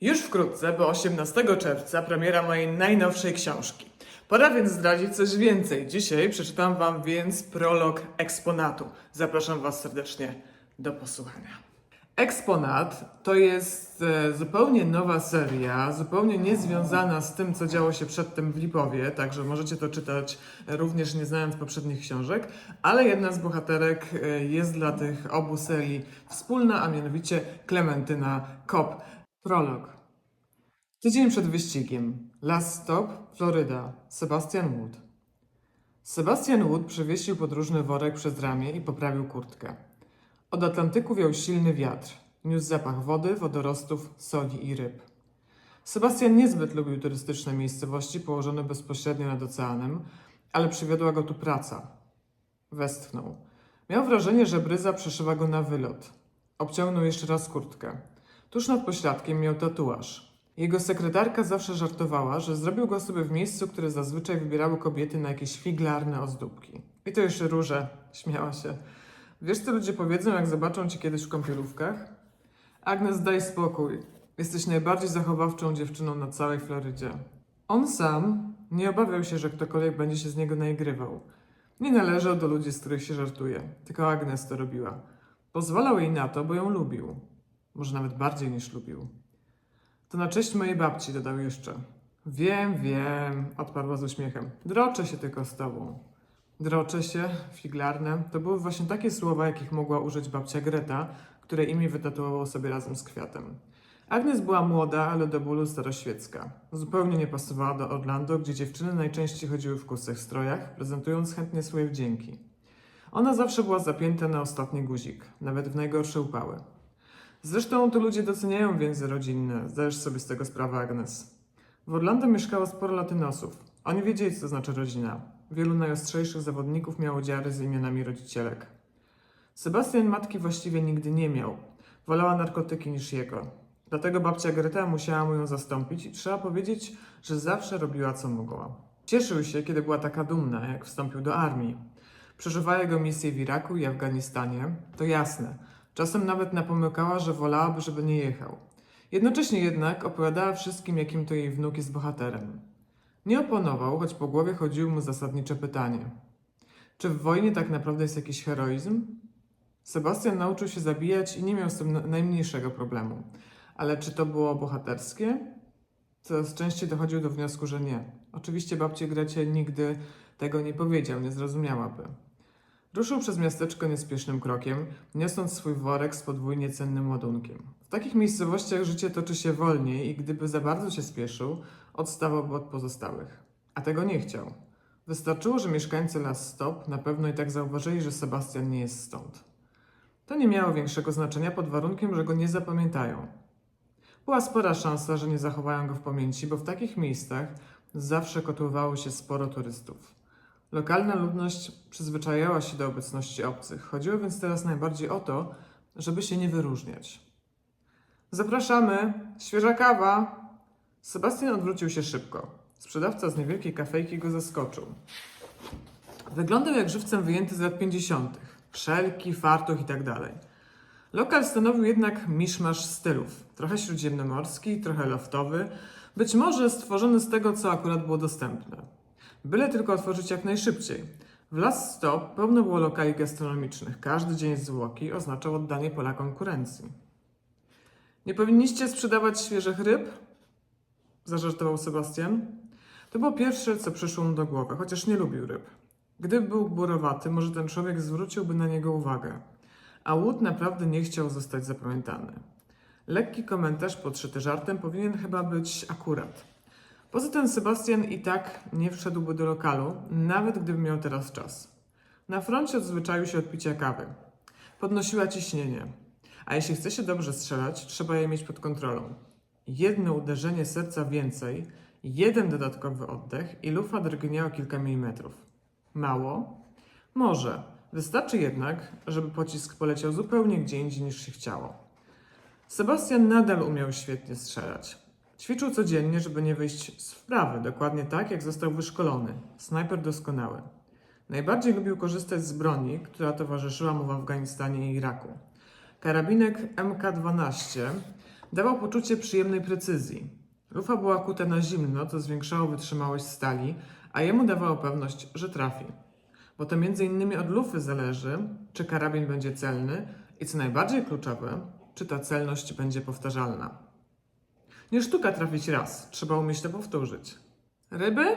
Już wkrótce, bo 18 czerwca, premiera mojej najnowszej książki. Pora więc zdradzić coś więcej. Dzisiaj przeczytam Wam więc prolog eksponatu. Zapraszam Was serdecznie do posłuchania. Eksponat to jest e, zupełnie nowa seria, zupełnie niezwiązana z tym, co działo się przedtem w Lipowie, także możecie to czytać e, również nie znając poprzednich książek, ale jedna z bohaterek e, jest dla tych obu serii wspólna, a mianowicie Klementyna Kop. Prolog. Tydzień przed wyścigiem. Last stop, Floryda. Sebastian Wood. Sebastian Wood przewiesił podróżny worek przez ramię i poprawił kurtkę. Od Atlantyku wiał silny wiatr. Niósł zapach wody, wodorostów, soli i ryb. Sebastian niezbyt lubił turystyczne miejscowości położone bezpośrednio nad oceanem, ale przywiodła go tu praca. Westchnął. Miał wrażenie, że bryza przeszywa go na wylot. Obciągnął jeszcze raz kurtkę. Tuż nad pośladkiem miał tatuaż. Jego sekretarka zawsze żartowała, że zrobił go sobie w miejscu, które zazwyczaj wybierały kobiety na jakieś figlarne ozdóbki. I to jeszcze róże, śmiała się. Wiesz, co ludzie powiedzą, jak zobaczą cię kiedyś w kąpielówkach? Agnes, daj spokój. Jesteś najbardziej zachowawczą dziewczyną na całej Florydzie. On sam nie obawiał się, że ktokolwiek będzie się z niego naigrywał. Nie należał do ludzi, z których się żartuje. Tylko Agnes to robiła. Pozwalał jej na to, bo ją lubił. Może nawet bardziej niż lubił. To na cześć mojej babci, dodał jeszcze. Wiem, wiem, odparła z uśmiechem. Droczę się tylko z tobą. Droczę się, figlarne. To były właśnie takie słowa, jakich mogła użyć babcia Greta, które imię wytatuował sobie razem z kwiatem. Agnes była młoda, ale do bólu staroświecka. Zupełnie nie pasowała do Orlando, gdzie dziewczyny najczęściej chodziły w kusych strojach, prezentując chętnie swoje wdzięki. Ona zawsze była zapięta na ostatni guzik, nawet w najgorsze upały. Zresztą to ludzie doceniają więzy rodzinne, zdajesz sobie z tego sprawę, Agnes. W Orlando mieszkało sporo latynosów. Oni wiedzieli, co znaczy rodzina. Wielu najostrzejszych zawodników miało dziary z imionami rodzicielek. Sebastian matki właściwie nigdy nie miał. Wolała narkotyki niż jego. Dlatego babcia Greta musiała mu ją zastąpić i trzeba powiedzieć, że zawsze robiła co mogła. Cieszył się, kiedy była taka dumna, jak wstąpił do armii. Przeżywała jego misje w Iraku i Afganistanie, to jasne. Czasem nawet napomykała, że wolałaby, żeby nie jechał. Jednocześnie jednak opowiadała wszystkim, jakim to jej wnuk jest bohaterem. Nie oponował, choć po głowie chodziło mu zasadnicze pytanie. Czy w wojnie tak naprawdę jest jakiś heroizm? Sebastian nauczył się zabijać i nie miał z tym na- najmniejszego problemu. Ale czy to było bohaterskie? Coraz częściej dochodził do wniosku, że nie. Oczywiście babcie Grecie nigdy tego nie powiedział, nie zrozumiałaby. Ruszył przez miasteczko niespiesznym krokiem, niosąc swój worek z podwójnie cennym ładunkiem. W takich miejscowościach życie toczy się wolniej i gdyby za bardzo się spieszył, odstawałby od pozostałych. A tego nie chciał. Wystarczyło, że mieszkańcy Las Stop na pewno i tak zauważyli, że Sebastian nie jest stąd. To nie miało większego znaczenia pod warunkiem, że go nie zapamiętają. Była spora szansa, że nie zachowają go w pamięci, bo w takich miejscach zawsze kotłowało się sporo turystów. Lokalna ludność przyzwyczajała się do obecności obcych. Chodziło więc teraz najbardziej o to, żeby się nie wyróżniać. Zapraszamy! Świeża kawa! Sebastian odwrócił się szybko. Sprzedawca z niewielkiej kafejki go zaskoczył. Wyglądał jak żywcem wyjęty z lat 50. Szelki, fartuch i tak dalej. Lokal stanowił jednak miszmasz stylów. Trochę śródziemnomorski, trochę loftowy. Być może stworzony z tego, co akurat było dostępne. Byle tylko otworzyć jak najszybciej. W Last Stop pełno było lokali gastronomicznych. Każdy dzień zwłoki oznaczał oddanie pola konkurencji. Nie powinniście sprzedawać świeżych ryb? Zażartował Sebastian. To było pierwsze, co przyszło mu do głowy, chociaż nie lubił ryb. Gdyby był burowaty, może ten człowiek zwróciłby na niego uwagę. A Wood naprawdę nie chciał zostać zapamiętany. Lekki komentarz podszyty żartem powinien chyba być akurat. Poza tym Sebastian i tak nie wszedłby do lokalu, nawet gdyby miał teraz czas. Na froncie odzwyczaił się od picia kawy. Podnosiła ciśnienie. A jeśli chce się dobrze strzelać, trzeba je mieć pod kontrolą. Jedno uderzenie serca więcej, jeden dodatkowy oddech i lufa drgnie o kilka milimetrów. Mało? Może. Wystarczy jednak, żeby pocisk poleciał zupełnie gdzie indziej niż się chciało. Sebastian nadal umiał świetnie strzelać. Ćwiczył codziennie, żeby nie wyjść z wprawy, dokładnie tak, jak został wyszkolony. Snajper doskonały. Najbardziej lubił korzystać z broni, która towarzyszyła mu w Afganistanie i Iraku. Karabinek MK-12 Dawał poczucie przyjemnej precyzji. Lufa była kuta na zimno, co zwiększało wytrzymałość stali, a jemu dawało pewność, że trafi. Bo to między innymi od lufy zależy, czy karabin będzie celny i co najbardziej kluczowe, czy ta celność będzie powtarzalna. Nie sztuka trafić raz, trzeba umieć to powtórzyć. Ryby?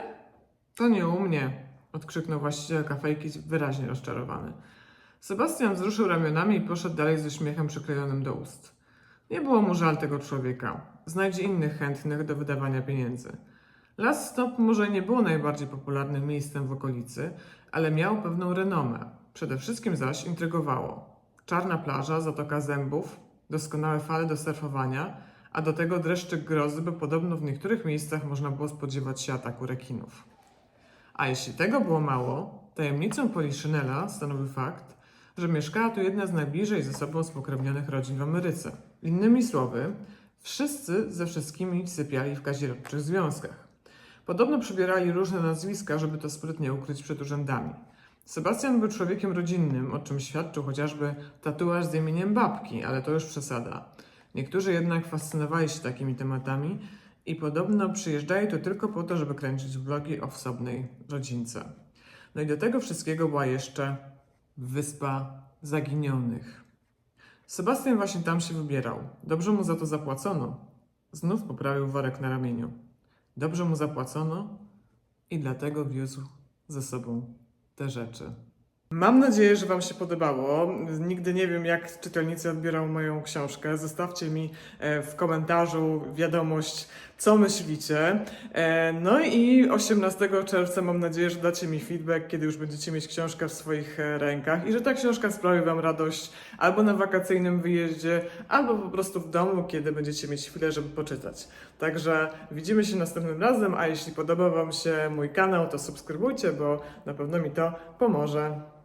To nie u mnie, odkrzyknął właściciel kafejki wyraźnie rozczarowany. Sebastian wzruszył ramionami i poszedł dalej ze śmiechem przyklejonym do ust. Nie było mu żal tego człowieka. Znajdzie innych chętnych do wydawania pieniędzy. Las Stop może nie było najbardziej popularnym miejscem w okolicy, ale miał pewną renomę. Przede wszystkim zaś intrygowało. Czarna plaża, Zatoka Zębów, doskonałe fale do surfowania, a do tego dreszczyk grozy, bo podobno w niektórych miejscach można było spodziewać się ataku rekinów. A jeśli tego było mało, tajemnicą Poliszynela stanowił fakt, że mieszkała tu jedna z najbliżej ze sobą spokrewnionych rodzin w Ameryce. Innymi słowy, wszyscy ze wszystkimi sypiali w kazirodczych związkach. Podobno przybierali różne nazwiska, żeby to sprytnie ukryć przed urzędami. Sebastian był człowiekiem rodzinnym, o czym świadczył chociażby tatuaż z imieniem babki, ale to już przesada. Niektórzy jednak fascynowali się takimi tematami i podobno przyjeżdżali tu tylko po to, żeby kręcić vlogi o wsobnej rodzince. No i do tego wszystkiego była jeszcze Wyspa Zaginionych. Sebastian właśnie tam się wybierał. Dobrze mu za to zapłacono. Znów poprawił worek na ramieniu. Dobrze mu zapłacono i dlatego wiózł ze sobą te rzeczy. Mam nadzieję, że Wam się podobało. Nigdy nie wiem, jak czytelnicy odbiorą moją książkę. Zostawcie mi e, w komentarzu wiadomość, co myślicie. E, No i 18 czerwca mam nadzieję, że dacie mi feedback, kiedy już będziecie mieć książkę w swoich e, rękach i że ta książka sprawi Wam radość albo na wakacyjnym wyjeździe, albo po prostu w domu, kiedy będziecie mieć chwilę, żeby poczytać. Także widzimy się następnym razem, a jeśli podoba Wam się mój kanał, to subskrybujcie, bo na pewno mi to pomoże.